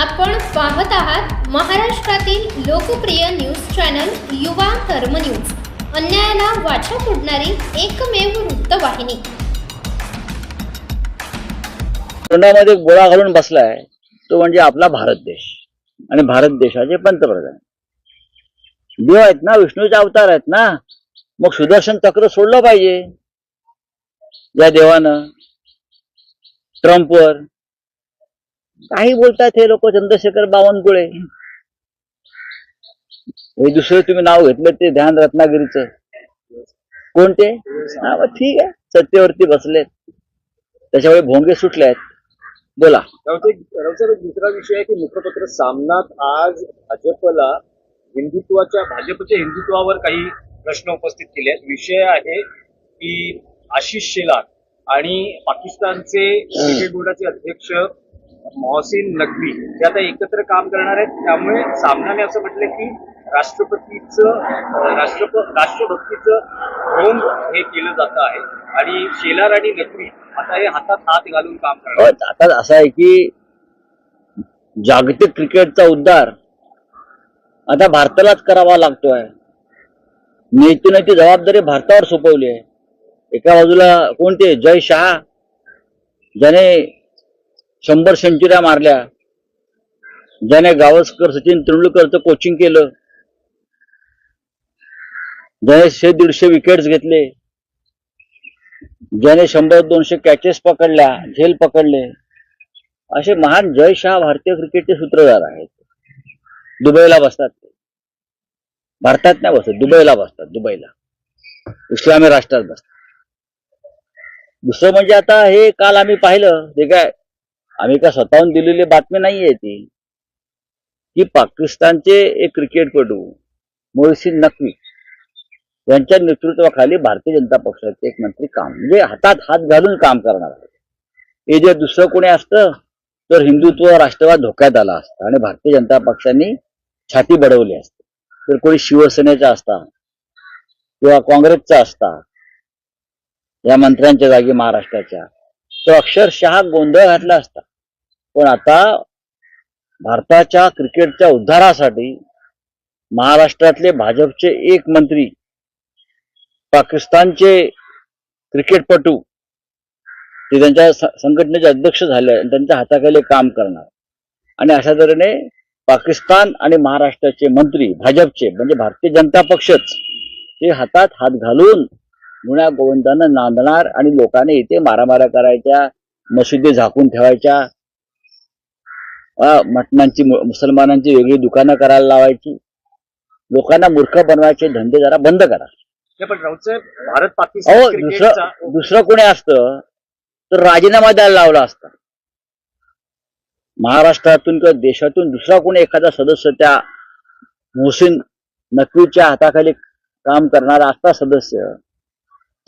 आपण पाहत आहात महाराष्ट्रातील लोकप्रिय न्यूज चॅनल युवा कर्म न्यूज. अन्यायाला वाचा फोडणारी एकमेव वृत्तवाहिनी. तोंडामध्ये गोळा घालून बसलाय. तो म्हणजे आपला भारत देश आणि भारत देशाचे पंतप्रधान. देव आहेत ना विष्णूचे अवतार आहेत ना मग सुदर्शन चक्र सोडलं पाहिजे. या देवानं ट्रम्पवर काही बोलतात हे लोक चंद्रशेखर बावनकुळे. हे दुसरं तुम्ही नाव घेतलं ते ध्यान रत्नागिरीचं. कोणते? हा मग ठीक आहे. सत्तेवरती बसलेत. त्याच्यामुळे भोंगे सुटले आहेत. बोला. दुसरा विषय आहे की मुखपत्र सामनात आज भाजपला हिंदुत्वाच्या भाजपच्या हिंदुत्वावर काही प्रश्न उपस्थित केले आहेत. विषय आहे की आशिष शेलार आणि पाकिस्तानचे क्रिकेट बोर्डाचे अध्यक्ष मोहसिन नकवी हे आता एकत्र काम करणार आहेत. त्यामुळे सामनाने असं म्हटलं की राष्ट्रपतीचं राष्ट्रप राष्ट्रभक्तीचं ढोंग हे केलं जात आहे. आणि शेलार आणि नकवी आता हे हातात हात घालून काम करणार आता असं आहे की जागतिक क्रिकेटचा उद्धार आता भारतालाच करावा लागतोय. नेतून ती जबाबदारी भारतावर सोपवली आहे. एका बाजूला कोणते? जय शहा ज्याने शंभर सेंचुऱ्या मारल्या. ज्याने गावस्कर सचिन तेंडुलकरचं कोचिंग केलं. ज्याने शे दीडशे विकेट्स घेतले. ज्याने शंभर दोनशे कॅचेस पकडल्या झेल पकडले. असे महान जय शहा भारतीय क्रिकेटचे सूत्रधार आहेत. दुबईला बसतात ते. भारतात नाही बसत दुबईला बसतात दुबईला. इस्लामी राष्ट्रात बसतात दुसरं म्हणजे आता हे काल आम्ही पाहिलं ते काय आम्ही काय स्वतःहून दिलेली बातमी नाहीये ती. की पाकिस्तानचे एक क्रिकेटपटू मोहसिन नकवी यांच्या नेतृत्वाखाली भारतीय जनता पक्षाचे एक मंत्री काम म्हणजे हातात हात घालून काम करणार आहे हे जर दुसरं कोणी असतं तर हिंदुत्व राष्ट्रवाद धोक्यात आला असता आणि भारतीय जनता पक्षांनी छाती बडवली असते. तर कोणी शिवसेनेचा असता किंवा काँग्रेसचा असता या मंत्र्यांच्या जागी महाराष्ट्राच्या तो अक्षरशः गोंधळ घातला असता. पण आता भारताच्या क्रिकेटच्या उद्धारासाठी महाराष्ट्रातले भाजपचे एक मंत्री पाकिस्तानचे क्रिकेटपटू ते त्यांच्या संघटनेचे अध्यक्ष झाले आणि त्यांच्या हाताखाली काम करणार. आणि अशा तऱ्हेने पाकिस्तान आणि महाराष्ट्राचे मंत्री भाजपचे म्हणजे भारतीय जनता पक्षच ते हातात हात घालून गुण्या गोविंदानं नांदणार आणि लोकांनी इथे मारामाऱ्या करायच्या मशिदी झाकून ठेवायच्या मटणांची मुसलमानांची वेगळी दुकानं करायला लावायची. लोकांना मूर्ख बनवायचे धंदे जरा बंद करा. भारत पाकिस्तान दुसरं दुसरं कोणी असतं तर राजीनामा द्यायला लावला असता. महाराष्ट्रातून किंवा देशातून दुसरा कोणी एखादा सदस्य त्या मोहसिन नकवीच्या हाताखाली काम करणारा असता सदस्य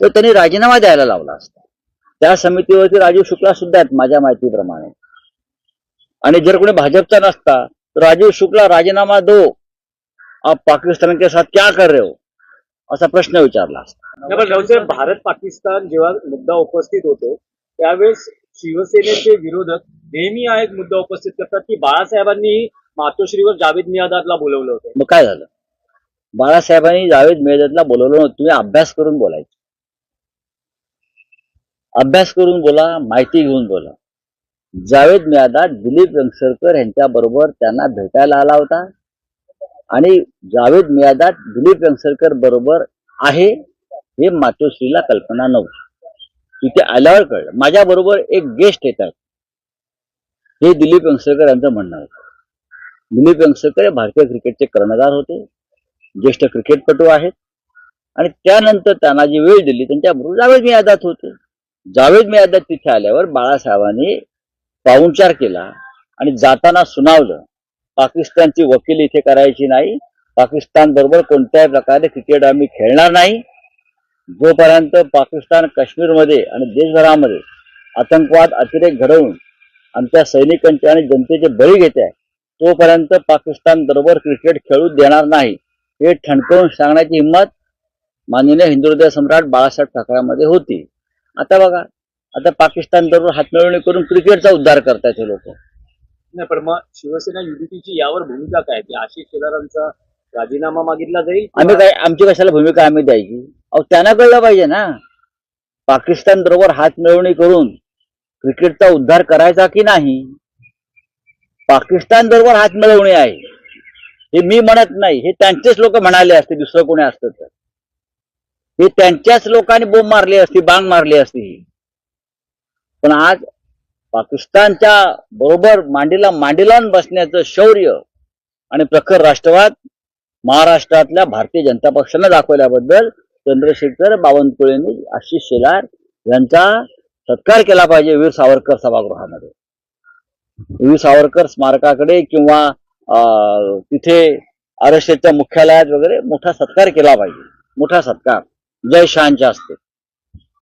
तर त्यांनी राजीनामा द्यायला लावला असता. त्या समितीवरती राजीव शुक्ला सुद्धा आहेत माझ्या माहितीप्रमाणे. आणि जर कोणी भाजपचा नसता तर राजीव शुक्ला राजीनामा दो. आप पाकिस्तान के साथ क्या कर रहे हो? असा प्रश्न विचारला असता. भारत पाकिस्तान जेव्हा मुद्दा उपस्थित होतो त्यावेळेस शिवसेनेचे विरोधक नेहमी हा एक मुद्दा उपस्थित करतात की बाळासाहेबांनी मातोश्रीवर जावेद मियादादला बोलवलं होतं. मग काय झालं? बाळासाहेबांनी जावेद मेहदतला बोलवलं नव्हतं. तुम्ही अभ्यास करून बोलायचं. अभ्यास करून बोला माहिती घेऊन बोला. जावेद मियादाद दिलीप वेंगसरकर यांच्या बरोबर त्यांना भेटायला आला होता. आणि जावेद मियादाद दिलीप वेंगसरकर बरोबर आहे हे मातोश्रीला कल्पना नव्हती. तिथे आल्यावर कळलं. माझ्या बरोबर एक गेस्ट येतात. हे दिलीप वेंगसरकर यांचं म्हणणं होतं. दिलीप वेंगसरकर हे भारतीय क्रिकेटचे कर्णधार होते. ज्येष्ठ क्रिकेटपटू आहेत. आणि त्यानंतर त्यांना जी वेळ दिली त्यांच्याबरोबर जावेद मियादात होते. जावेद मियादात तिथे आल्यावर बाळासाहेबांनी पाहुणचार केला आणि जाताना सुनावलं पाकिस्तानची वकील इथे करायची नाही पाकिस्तान बरोबर कोणत्याही प्रकारे क्रिकेट आम्ही खेळणार नाही. जोपर्यंत पाकिस्तान काश्मीरमध्ये आणि देशभरामध्ये आतंकवाद अतिरेक घडवून आमच्या सैनिकांचे आणि जनतेचे बळी घेत आहे तोपर्यंत पाकिस्तान बरोबर क्रिकेट खेळू देणार नाही हे ठणकवून सांगण्याची हिंमत माननीय हिंदू सम्राट बाळासाहेब ठाकरेमध्ये होती. आता बघा आता पाकिस्तान बरोबर हातमिळवणी करून क्रिकेटचा उद्धार करतायत हे लोक. नाही पण मग शिवसेना युतीची यावर भूमिका काय? की आशिष शेलारांचा राजीनामा मागितला जाईल आम्ही काय आमची कशाला भूमिका आम्ही द्यायची? अहो त्यांना कळलं पाहिजे ना. पाकिस्तान बरोबर हात मिळवणी करून क्रिकेटचा उद्धार करायचा की नाही? पाकिस्तान बरोबर हात मिळवणी आहे. हे मी म्हणत नाही. हे त्यांचेच लोक म्हणाले असते दुसरं कोणी असतं तर. हे त्यांच्याच लोकांनी बोंब मारली असती बांग मारली असती. पण आज पाकिस्तानच्या बरोबर मांडीला मांडीलान बसण्याचं शौर्य आणि प्रखर राष्ट्रवाद महाराष्ट्रातल्या भारतीय जनता पक्षानं दाखवल्याबद्दल चंद्रशेखर बावनकुळेंनी आशिष शेलार यांचा सत्कार केला पाहिजे वीर सावरकर सभागृहामध्ये. वीर सावरकर स्मारकाकडे किंवा अं, तिथे आरएसएसच्या मुख्यालयात वगैरे मोठा सत्कार केला पाहिजे. मोठा सत्कार. जय शहांच्या असते